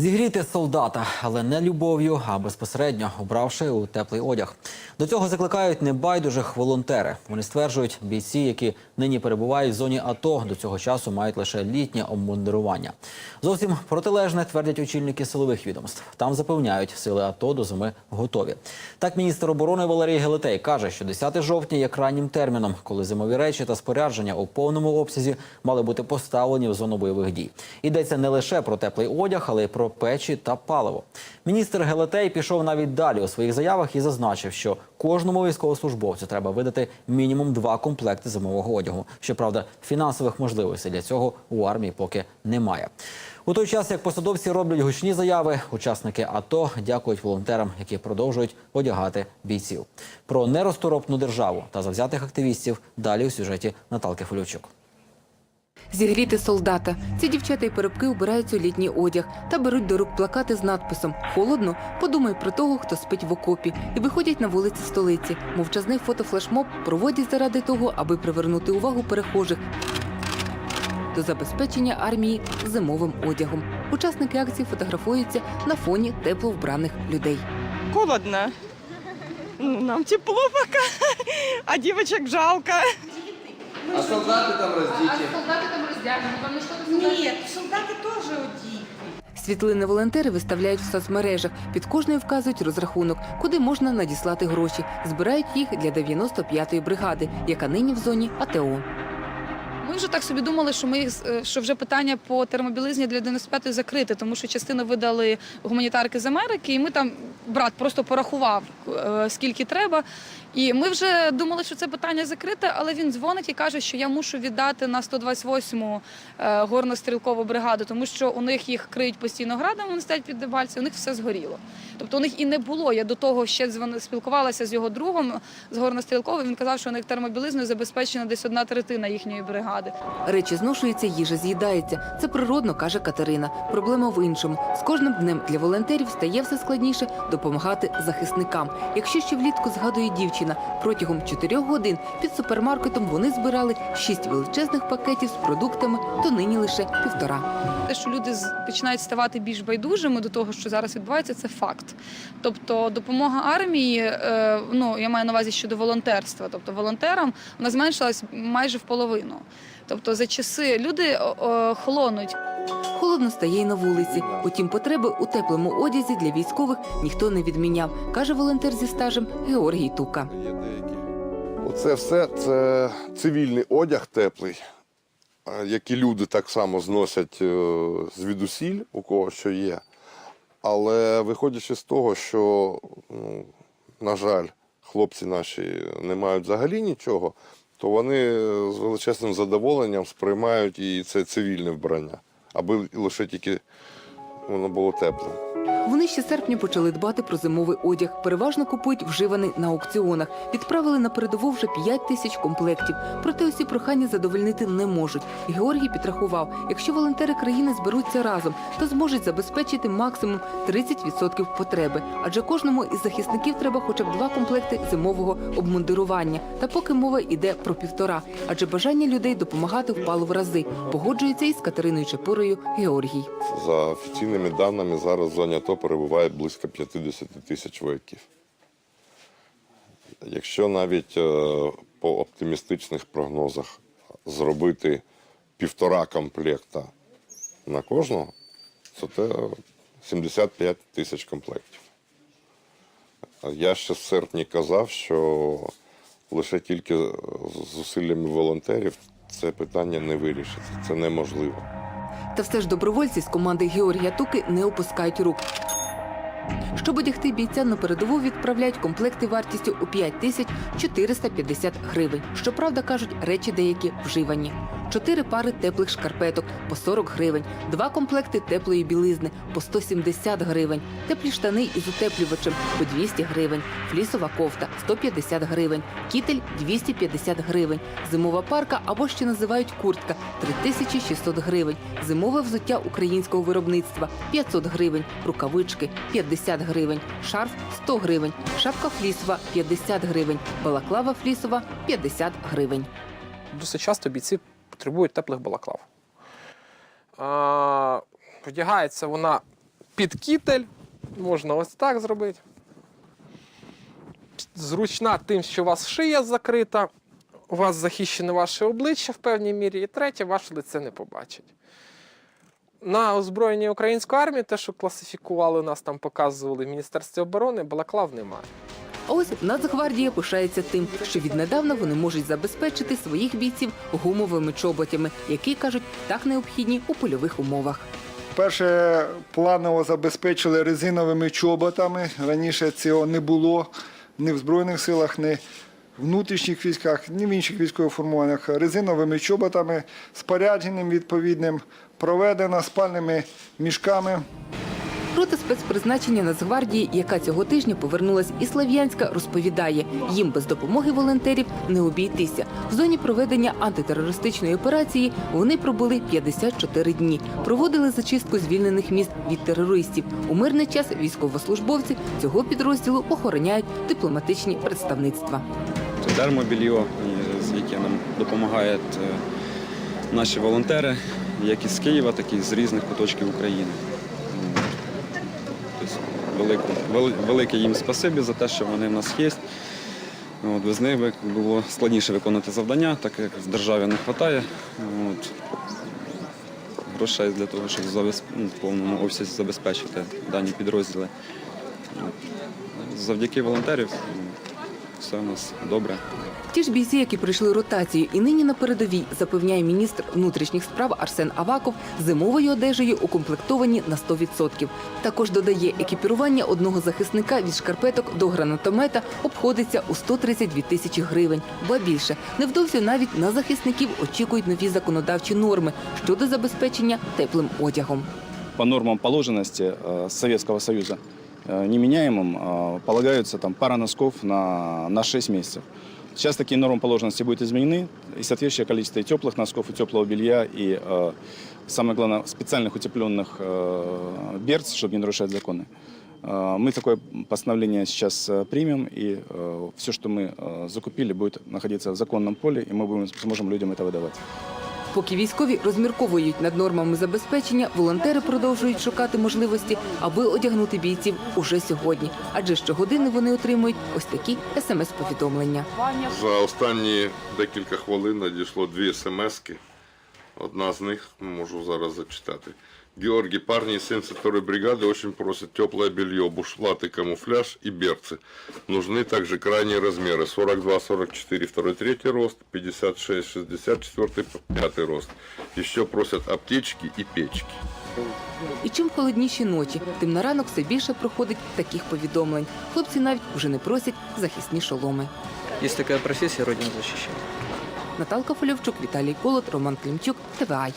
Зігріти солдата, але не любов'ю, а безпосередньо обравши у теплий одяг. До цього закликають небайдужих волонтери. Вони стверджують, бійці, які нині перебувають в зоні АТО, до цього часу мають лише літнє обмундирування. Зовсім протилежне твердять очільники силових відомств. Там запевняють, сили АТО до зими готові. Так, міністр оборони Валерій Гелетей каже, що 10 жовтня є крайнім терміном, коли зимові речі та спорядження у повному обсязі мали бути поставлені в зону бойових дій. Йдеться не лише про теплий одяг, але й про печі та паливо. Міністр Гелетей пішов навіть далі у своїх заявах і зазначив, що кожному військовослужбовцю треба видати мінімум два комплекти зимового одягу. Щоправда, фінансових можливостей для цього у армії поки немає. У той час, як посадовці роблять гучні заяви, учасники АТО дякують волонтерам, які продовжують одягати бійців. Про нерозторопну державу та завзятих активістів далі у сюжеті Наталки Фолівчук. Зігріти солдата. Ці дівчата і перебки убираються у літній одяг та беруть до рук плакати з надписом Холодно, подумай про того, хто спить в окопі, і виходять на вулиці столиці. Мовчазний фотофлешмоб проводять заради того, аби привернути увагу перехожих до забезпечення армії зимовим одягом. Учасники акції фотографуються на фоні тепло вбраних людей. Холодно. Ну, Нам тепло пока, а девочек жалко. А солдаты там раздеты. Нет, солдаты тоже одни. Світлини волонтери виставляють в соцмережах. Під кожною вказують розрахунок, куди можна надіслати гроші. Збирають їх для 95-ї бригади, яка нині в зоні АТО. Ми вже так собі думали, що ми е, що вже питання по термобілизні для 95-ї закрите, тому що частину видали гуманітарки з Америки, і ми там брат просто порахував, е, скільки треба. і ми вже думали, що це питання закрите, але він дзвонить і каже, що я мушу віддати на 128-му е, горно-стрілкову бригаду, тому що у них їх криють постійно градом, вони стоять під Дебальці, у них все згоріло. Тобто у них і не було. Я до того ще дзвони- спілкувалася з його другом з горно-стрілковим. Він казав, що у них термобілизною забезпечена десь одна третина їхньої бригади. Речі зношуються, їжа з'їдається. Це природно, каже Катерина. Проблема в іншому. З кожним днем для волонтерів стає все складніше допомагати захисникам. Якщо ще влітку згадує дівчина, протягом чотирьох годин під супермаркетом вони збирали шість величезних пакетів з продуктами, то нині лише півтора. Те, що люди починають ставати більш байдужими до того, що зараз відбувається, це факт. Тобто допомога армії, е, ну я маю на увазі щодо волонтерства, тобто волонтерам вона зменшилась майже в половину. Тобто за часи люди холонуть. Холодно стає й на вулиці. Утім, потреби у теплому одязі для військових ніхто не відміняв, каже волонтер зі стажем Георгій Тука. Оце все це цивільний одяг теплий, е, який люди так само зносять е, звідусіль, у кого що є. Але виходячи з того, що, ну, на жаль, хлопці наші не мають взагалі нічого, то вони з величезним задоволенням сприймають і це цивільне вбрання, аби лише тільки воно було теплим. Вони ще серпня почали дбати про зимовий одяг. Переважно купують вживаний на аукціонах. Відправили на передову вже 5 тисяч комплектів. Проте усі прохання задовольнити не можуть. Георгій підрахував, якщо волонтери країни зберуться разом, то зможуть забезпечити максимум 30% потреби. Адже кожному із захисників треба хоча б два комплекти зимового обмундирування. Та поки мова йде про півтора, адже бажання людей допомагати впало в рази. Погоджується із Катериною Чепурою Георгій. За офіційними даними, зараз зоні АТО перебуває близько 50 тисяч вояків. Якщо навіть е, по оптимістичних прогнозах зробити півтора комплекта на кожного, то це 75 тисяч комплектів. Я ще в серпні казав, що лише тільки з зусиллями волонтерів це питання не вирішиться. Це неможливо. Та все ж добровольці з команди Георгія Туки не опускають рук. Щоб одягти бійця на передову відправляють комплекти вартістю у 5 тисяч 450 гривень. Щоправда, кажуть, речі деякі вживані. Чотири пари теплих шкарпеток по 40 гривень, два комплекти теплої білизни по 170 гривень, теплі штани із утеплювачем по 200 гривень, флісова кофта 150 гривень, кітель 250 гривень, зимова парка або ще називають куртка 3600 гривень, зимове взуття українського виробництва 500 гривень, рукавички 50 гривень, шарф 100 гривень, шапка флісова 50 гривень, балаклава флісова 50 гривень. Досить часто бійці потребують теплих балаклав. А, вона під кітель. Можна ось так зробити. Зручна тим, що у вас шия закрита, у вас захищене ваше обличчя в певній мірі, і третє, ваше лице не побачить. На озброєнні української армії, те, що класифікували, нас там показували в Міністерстві оборони, балаклав немає. А ось Нацгвардія пишається тим, що віднедавна вони можуть забезпечити своїх бійців гумовими чоботями, які кажуть так необхідні у польових умовах. Перше планово забезпечили резиновими чоботами. Раніше цього не було ні в Збройних силах, ні в внутрішніх військах, ні в інших військових формуваннях. Резиновими чоботами, спорядженим відповідним, проведено спальними мішками. Рота спецпризначення Нацгвардії, яка цього тижня повернулась із Слов'янська, розповідає, їм без допомоги волонтерів не обійтися. В зоні проведення антитерористичної операції вони пробули 54 дні. Проводили зачистку звільнених міст від терористів. У мирний час військовослужбовці цього підрозділу охороняють дипломатичні представництва. Термобільйо, яке нам допомагають е, наші волонтери, як із Києва, так і з різних куточків України. Тобто велике, їм спасибі за те, що вони в нас є. От, без них було складніше виконувати завдання, так як в державі не вистачає. Грошей для того, щоб ну, в повному обсязі забезпечити дані підрозділи. Завдяки волонтерів все у нас добре. Ті ж бійці, які пройшли ротацію і нині на передовій, запевняє міністр внутрішніх справ Арсен Аваков, зимовою одежею укомплектовані на 100%. Також додає, екіпірування одного захисника від шкарпеток до гранатомета обходиться у 132 тисячі гривень. Ба більше невдовзі навіть на захисників очікують нові законодавчі норми щодо забезпечення теплим одягом. по нормам положенности э, Советского Союза э, неменяемым э, полагаются там пара носков на, на 6 месяцев. Сейчас такие нормы положенности будут изменены, и соответствующее количество и теплых носков, и теплого белья, и, э, самое главное, специальных утепленных э, берц, чтобы не нарушать законы. Э, Мы такое постановление сейчас э, примем, и все, что мы э, закупили, будет находиться в законном поле, и мы будем, сможем людям это выдавать. Поки військові розмірковують над нормами забезпечення, волонтери продовжують шукати можливості, аби одягнути бійців уже сьогодні. Адже щогодини вони отримують ось такі смс-повідомлення. За останні декілька хвилин надійшло дві смски. Одна з них можу зараз зачитати. Георгий, парни из 72-й бригады очень просят теплое белье, бушлаты, камуфляж и берцы. Нужны также крайние размеры 42-44, 2-3 рост, 56-64, 5 рост. Еще просят аптечки и печки. І чим холодніші ночі, тим на ранок все більше проходить таких повідомлень. Хлопці навіть вже не просять захисні шоломи. Є така професія родину захищати. Наталка Фольовчук, Віталій Колот, Роман Клімчук, ТВАЙ.